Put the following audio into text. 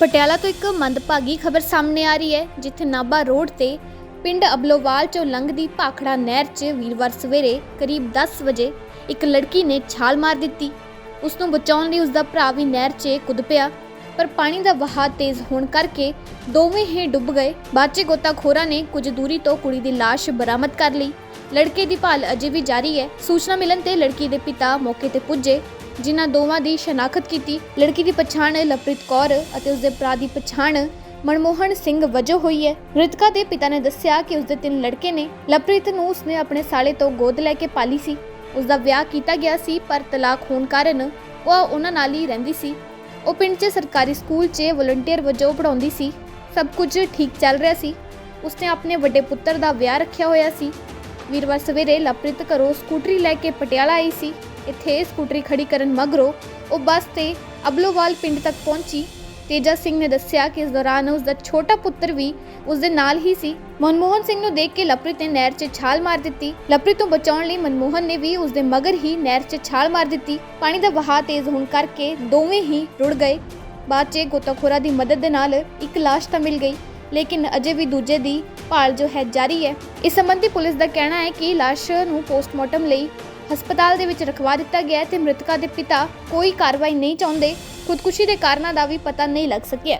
ਪਟਿਆਲਾ ਤੋਂ ਇੱਕ ਮੰਦਭਾਗੀ ਖਬਰ ਸਾਹਮਣੇ ਆ ਰਹੀ ਹੈ, ਜਿੱਥੇ ਨਾਭਾ ਰੋਡ ਤੇ ਪਿੰਡ ਅਬਲੋਵਾਲ ਚੋਂ ਲੰਘਦੀ ਭਾਖੜਾ ਨਹਿਰ 'ਚ ਵੀਰਵਾਰ ਸਵੇਰੇ ਕਰੀਬ 10 ਵਜੇ ਇੱਕ ਲੜਕੀ ਨੇ ਛਾਲ ਮਾਰ ਦਿੱਤੀ। ਉਸ ਨੂੰ ਬਚਾਉਣ ਲਈ ਉਸ ਦਾ ਭਰਾ ਵੀ ਨਹਿਰ 'ਚ ਕੁੱਦ ਪਿਆ, ਪਰ ਪਾਣੀ ਦਾ ਵਹਾਅ ਤੇਜ਼ ਹੋਣ ਕਰਕੇ ਦੋਵੇਂ ਹੀ ਡੁੱਬ ਗਏ। ਬਾਅਦ 'ਚ ਗੋਤਾਖੋਰਾਂ ਨੇ ਕੁਝ ਦੂਰੀ ਤੋਂ ਕੁੜੀ ਦੀ ਲਾਸ਼ ਬਰਾਮਦ ਕਰ ਲਈ। ਲੜਕੇ ਦੀ ਭਾਲ ਅਜੇ ਵੀ ਜਾਰੀ ਹੈ। ਸੂਚਨਾ ਮਿਲਣ ਤੇ ਲੜਕੀ ਦੇ ਪਿਤਾ ਮੌਕੇ ਤੇ ਪੁੱਜੇ। ਜਿਨ੍ਹਾਂ ਦੋਵਾਂ ਦੀ ਸ਼ਨਾਖਤ ਕੀਤੀ। ਲੜਕੀ ਦੀ ਪਛਾਣ ਲਵਪ੍ਰੀਤ ਕੌਰ ਅਤੇ ਉਸਦੇ ਭਰਾ ਦੀ ਪਛਾਣ ਮਨਮੋਹਨ ਸਿੰਘ ਵਜੋਂ ਹੋਈ ਹੈ। ਮ੍ਰਿਤਕਾ ਦੇ ਪਿਤਾ ਨੇ ਦੱਸਿਆ ਕਿ ਉਸਦੇ ਤਿੰਨ ਲੜਕੇ ਨੇ। ਲਵਪ੍ਰੀਤ ਨੂੰ ਉਸਨੇ ਆਪਣੇ ਸਾਲੇ ਤੋਂ ਗੋਦ ਲੈ ਕੇ ਪਾਲੀ ਸੀ। ਉਸਦਾ ਵਿਆਹ ਕੀਤਾ ਗਿਆ ਸੀ, ਪਰ ਤਲਾਕ ਹੋਣ ਕਾਰਨ ਉਹ ਉਹਨਾਂ ਨਾਲ ਹੀ ਰਹਿੰਦੀ ਸੀ। ਉਹ ਪਿੰਡ 'ਚ ਸਰਕਾਰੀ ਸਕੂਲ 'ਚ ਵਲੰਟੀਅਰ ਵਜੋਂ ਪੜਾਉਂਦੀ ਸੀ। ਸਭ ਕੁਝ ਠੀਕ ਚੱਲ ਰਿਹਾ ਸੀ। ਉਸਨੇ ਆਪਣੇ ਵੱਡੇ ਪੁੱਤਰ ਦਾ ਵਿਆਹ ਰੱਖਿਆ ਹੋਇਆ ਸੀ। ਵੀਰਵਾਰ ਸਵੇਰੇ ਲਵਪ੍ਰੀਤ ਘਰੋਂ ਸਕੂਟਰੀ ਲੈ ਕੇ ਪਟਿਆਲਾ ਆਈ ਸੀ। ਇੱਥੇ ਸਕੂਟਰੀ ਖੜੀ ਕਰਨ ਮਗਰੋਂ ਉਹ ਬੱਸ ਤੇ ਅਬਲੋਵਾਲ ਪਿੰਡ ਤੱਕ ਪਹੁੰਚੀ। ਤੇਜਾ ਸਿੰਘ ਨੇ ਦੱਸਿਆ ਕਿ ਇਸ ਦੌਰਾਨ ਉਸ ਦਾ ਛੋਟਾ ਪੁੱਤਰ ਵੀ ਉਸ ਦੇ ਨਾਲ ਹੀ ਸੀ। ਮਨਮੋਹਨ ਸਿੰਘ ਨੂੰ ਦੇਖ ਕੇ ਲਵਪ੍ਰੀਤ ਨੇ ਨਹਿਰ 'ਚ ਛਾਲ ਮਾਰ ਦਿੱਤੀ। ਲਵਪ੍ਰੀਤ ਤੋਂ ਬਚਾਉਣ ਲਈ ਮਨਮੋਹਨ ਨੇ ਵੀ ਉਸ ਦੇ ਮਗਰ ਹੀ ਨਹਿਰ 'ਚ ਛਾਲ ਮਾਰ ਦਿੱਤੀ। ਪਾਣੀ ਦਾ ਵਹਾਅ ਤੇਜ਼ ਹੋਣ ਕਰਕੇ ਦੋਵੇਂ ਹੀ ਰੁੜ ਗਏ। ਬਾਅਦ 'ਚ ਗੋਤਾਖੋਰਾਂ ਦੀ ਮਦਦ ਦੇ ਨਾਲ ਇੱਕ ਲਾਸ਼ ਤਾਂ ਮਿਲ ਗਈ, ਲੇਕਿਨ ਅਜੇ ਵੀ ਦੂਜੇ ਦੀ ਭਾਲ ਜੋ ਹੈ ਜਾਰੀ ਹੈ। ਇਸ ਸੰਬੰਧੀ ਪੁਲਿਸ ਦਾ ਕਹਿਣਾ ਹੈ ਕਿ ਲਾਸ਼ ਨੂੰ ਪੋਸਟਮਾਰਟਮ ਲਈ ਹਸਪਤਾਲ ਦੇ ਵਿੱਚ ਰਖਵਾ ਦਿੱਤਾ ਗਿਆ ਹੈ ਤੇ ਮ੍ਰਿਤਕਾ ਦੇ ਪਿਤਾ ਕੋਈ ਕਾਰਵਾਈ ਨਹੀਂ ਚਾਹੁੰਦੇ। ਖੁਦਕੁਸ਼ੀ ਦੇ ਕਾਰਨਾਂ ਦਾ ਵੀ ਪਤਾ ਨਹੀਂ ਲੱਗ ਸਕਿਆ।